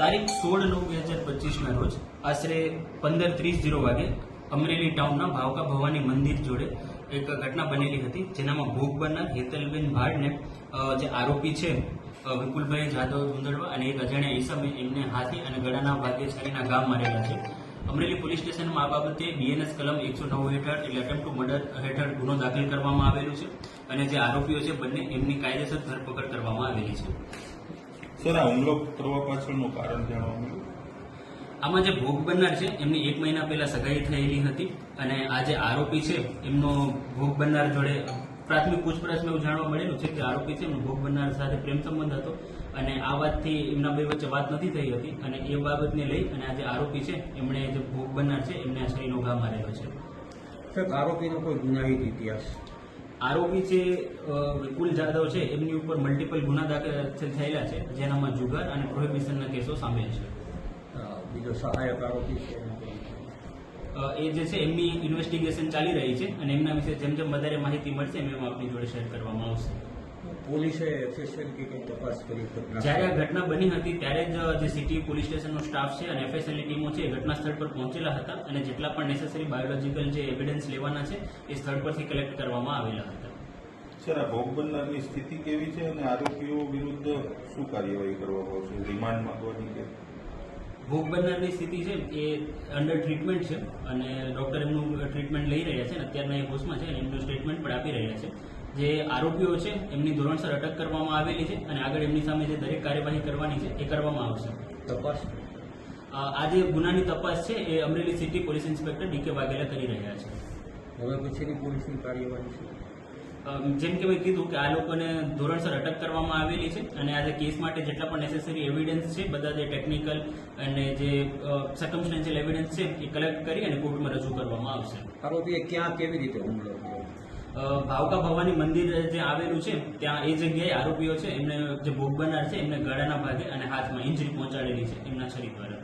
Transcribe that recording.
તારીખ સોળ નવ બે હજાર પચીસના રોજ આશરે પંદર ત્રીસ જીરો વાગે અમરેલી ટાઉનના ભાવકા ભવાની મંદિર જોડે એક ઘટના બનેલી હતી, જેનામાં ભોગ બનનાર હેતલબેન ભાડને જે આરોપી છે વિપુલભાઈ જાદવ ગુંદડવા અને એક અજાણ્યા ઈસમે એમને હાથી અને ગળાના ભાગે છરીના ગામ મારેલા છે. અમરેલી પોલીસ સ્ટેશનમાં આ બાબતે બીએનએસ કલમ એકસો નવ હેઠળ એટલે અટેમ્પ ટુ મર્ડર હેઠળ ગુનો દાખલ કરવામાં આવેલું છે અને જે આરોપીઓ છે, બંને એમની કાયદેસર ધરપકડ કરવામાં આવેલી છે. સર આ હુમલો કરવા પાછળનું કારણ જાણવા મળ્યું? આમાં જે ભોગ બનનાર છે એમની એક મહિના પહેલા સગાઈ થયેલી હતી અને આ જે આરોપી છે એમનો ભોગ બનનાર જોડે પ્રાથમિક પૂછપરછમાં એવું જાણવા મળેલું છે કે આરોપી છે એમનો ભોગ બનનાર સાથે પ્રેમ સંબંધ હતો અને આ વાતથી એમના બે વચ્ચે વાત નથી થઈ હતી અને એ બાબતને લઈ અને આ જે આરોપી છે એમણે જે ભોગ બનનાર છે એમને આ શરીરનો ઘા મારેલો છે. આરોપીનો કોઈ ગુનાહિત ઇતિહાસ? આરોપી છે વિપુલ જાદવ છે એમની ઉપર મલ્ટિપલ ગુના દાખલ થયેલા છે જેનામાં જુગાર અને પ્રોહિબિશનના કેસો સામેલ છે. બીજો સહાયક આરોપી છે એ જે છે એમની ઇન્વેસ્ટિગેશન ચાલી રહી છે અને એમના વિશે જેમ જેમ વધારે માહિતી મળશે એમ એમ આપની જોડે શેર કરવામાં આવશે. પોલીસે એફએસએલ કે કંઈ તપાસ કરી જ્યારે આ ઘટના બની હતી ત્યારે જ જે સિટી પોલીસ સ્ટેશનનો સ્ટાફ છે અને એફએસએલની ટીમો છે એ ઘટના સ્થળ પર પહોંચેલા હતા અને જેટલા પણ નેસેસરી બાયોલોજીકલ જે એવિડન્સ લેવાના છે એ સ્થળ પરથી કલેક્ટ કરવામાં આવેલા હતા. સર આ ભોગ બનનારની સ્થિતિ કેવી છે અને આરોપીઓ વિરુદ્ધ શું કાર્યવાહી કરવામાં આવશે? રિમાન્ડ માંગવાની કે? ભોગ બનનારની સ્થિતિ છે એ અંડર ટ્રીટમેન્ટ છે અને ડોક્ટર એમનું ટ્રીટમેન્ટ લઈ રહ્યા છે અને અત્યારના એ હોસ્ટમાં છે અને એમનું સ્ટેટમેન્ટ પણ આપી રહ્યા છે. જે આરોપીઓ છે એમની ધોરણસર અટક કરવામાં આવેલી છે અને આગળ એમની સામે જે દરેક કાર્યવાહી કરવાની છે એ કરવામાં આવશે. તપાસ? આ જે ગુનાની તપાસ છે એ Amreli city police inspector DK Vaghela કરી રહ્યા છે. હવે પછીની પોલીસની કાર્યવાહી છે. જેમ કે મેં કીધું કે આ લોકોને ધોરણસર અટક કરવામાં આવેલી છે અને આ જે કેસ માટે જેટલા પણ નેસેસરી એવિડન્સ છે બધા જે ટેકનિકલ અને જે સર્કમસ્ટેન્શિયલ એવિડન્સ છે એ કલેક્ટ કરી અને કોર્ટમાં રજૂ કરવામાં આવશે. આરોપીએ ક્યાં કેવી રીતે હુમલો કર્યો? ભાવકા ભવાની મંદિર જે આવેલું છે, ત્યાં એ જગ્યાએ આરોપીઓ છે, એમને જે ભોગ બનાર છે, એમને ગળાના ભાગે અને હાથમાં ઇન્જરી પહોંચાડેલી છે એમના શરીર દ્વારા.